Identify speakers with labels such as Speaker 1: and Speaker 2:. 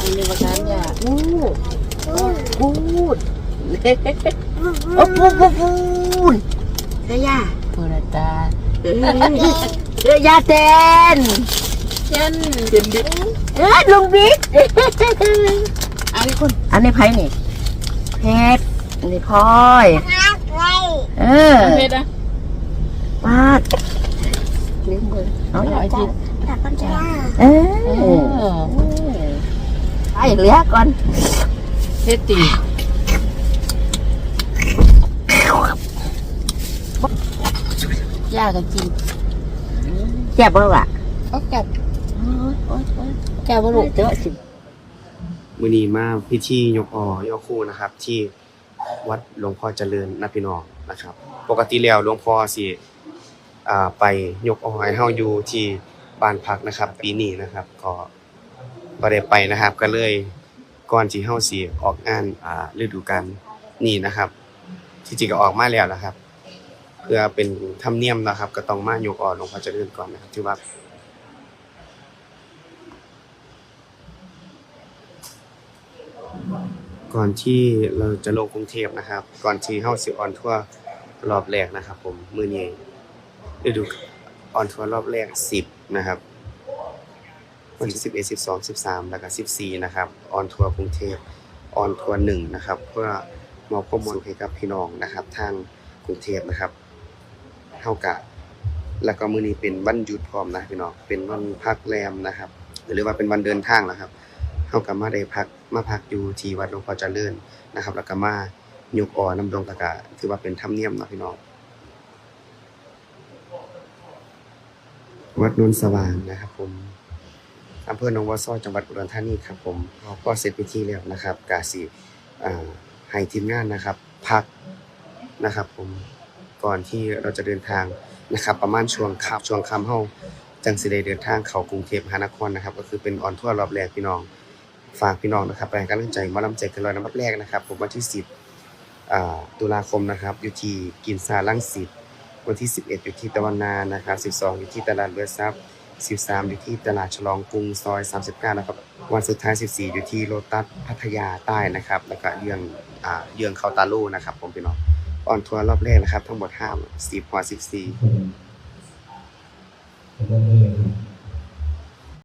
Speaker 1: อันนี้ประการยาพูดพูดโอ้พูดพูดพูด
Speaker 2: เฮ้ยย่า
Speaker 1: พูดตา
Speaker 2: เฮ้ยย่าเต้น
Speaker 1: เช่นเช่นดิ
Speaker 2: เอ้ยลุงบิ๊ก
Speaker 1: อันนี้คน
Speaker 2: อันนี้ไพ่นี่เพชรอันนี้พลอยเออ
Speaker 1: เพชรอะ
Speaker 2: วาดลืมเลยเอา
Speaker 1: เอา
Speaker 2: อย่า
Speaker 1: อ้ที่
Speaker 2: เอ
Speaker 1: เอ
Speaker 2: อ
Speaker 1: อ
Speaker 2: ไปเหลือก่อน
Speaker 1: เพชรตียากันจริง
Speaker 2: แจ็บบ่ล่ะ
Speaker 1: เขากัดแกว่าลูก
Speaker 2: เจอสิ
Speaker 3: มือนี้มาพิธียกออยกคู่นะครับ ที่วัดหลวงพ่อเจริญนะพี่น้องนะครับ ปกติแล้วหลวงพ่อสิอ่าไปยกออยเฮาอยู่ที่บ้านพักนะครับ ปีนี้นะครับ ก็ บ่ได้ไปนะครับ ก็เลยก่อนที่เฮาสิออกงานอ่าฤดูกาลนี้นะครับ ที่จริงก็ออกมาแล้วนะครับ เพื่อเป็นธรรมเนียมนะครับ ก็ต้องมายกออหลวงพ่อเจริญก่อนนะครับที่วัดก่อนที่เราจะลงกรุงเทพนะครับ ก่อนที่เฮาสิออนทั่วร์รอบแรกนะครับ ผมมื้อนี้ฤดูออนทัวร์รอบแรก 10 นะครับ วันที่11 12 13แล้วก็14นะครับออนทัวร์กรุงเทพออนทัวร์1นะครับ เพื่อมอบข้อมูลให้กับพี่น้องนะครับทางกรุงเทพนะครับเฮากะแล้วก็มื้อนี้เป็นวันหยุดพร้อมนะพี่น้องเป็นวันพักแรมนะครับ หรือว่าเป็นวันเดินทางนะครับเฮาก็มาได้พักมาพักอยู่ที่วัดหลวงพ่อเจริญนะครับ แล้วก็มายกออน้ำดงตะกะถือว่าเป็นธรรมเนียมเนาะพี่น้องวัดนนสว่างนะครับผม อำเภอหนองวัวซ้อจังหวัดอุดรธานีครับผมก็เสร็จพิธีแล้วนะครับกาสิอ่าให้ทีมงานนะครับ พักนะครับ ผมก่อนที่เราจะเดินทางนะครับ ประมาณช่วงค่ำช่วงค่ำเฮาจังสิได้เดินทางเข้ากรุงเทพมหานครนะครับ ก็คือเป็นออนทัวร์รอบแรกพี่น้องฝากพี่น้องนะครับไปให้กำลังใจมาลำใจกันลอยน้ำรับแรกนะครับ ผมวันที่10อ่าตุลาคมนะครับอยู่ที่กินซาลังสิตวันที่ 11 อยู่ที่ตะวันนานะครับ 12 อยู่ที่ตลาดเรือทรัพย์ 13 อยู่ที่ตลาดฉลองกรุงซอย 39 นะครับ วันสุดท้าย 14 อยู่ที่โลตัสพัทยาใต้นะครับ แล้วก็เยืองอ่าเยืองเขาตาลูนะครับผมพี่น้องออนทัวร์รอบแรกนะครับ ทั้งหมด5 10พอ14